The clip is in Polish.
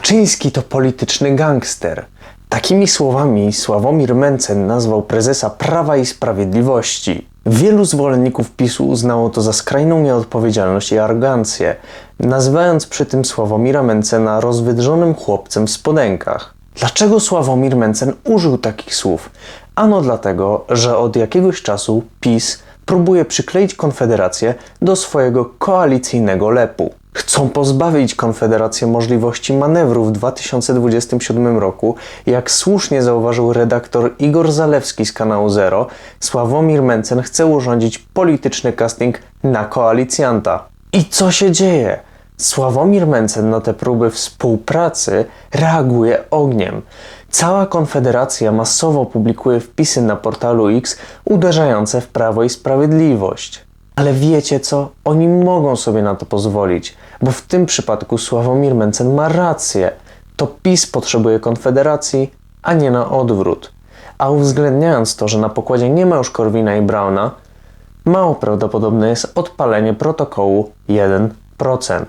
Kaczyński to polityczny gangster. Takimi słowami Sławomir Mencen nazwał prezesa Prawa i Sprawiedliwości. Wielu zwolenników PiSu uznało to za skrajną nieodpowiedzialność i arogancję, nazywając przy tym Sławomira Mencena rozwydrzonym chłopcem w spodenkach. Dlaczego Sławomir Mencen użył takich słów? Ano dlatego, że od jakiegoś czasu PiS próbuje przykleić Konfederację do swojego koalicyjnego lepu. Chcą pozbawić Konfederację możliwości manewru w 2027 roku. Jak słusznie zauważył redaktor Igor Zalewski z kanału Zero, Sławomir Mencen chce urządzić polityczny casting na koalicjanta. I co się dzieje? Sławomir Mencen na te próby współpracy reaguje ogniem. Cała Konfederacja masowo publikuje wpisy na portalu X uderzające w prawo i sprawiedliwość. Ale wiecie co? Oni mogą sobie na to pozwolić, bo w tym przypadku Sławomir Mencen ma rację. To PiS potrzebuje Konfederacji, a nie na odwrót. A uwzględniając to, że na pokładzie nie ma już Korwina i Brauna, mało prawdopodobne jest odpalenie protokołu 1%.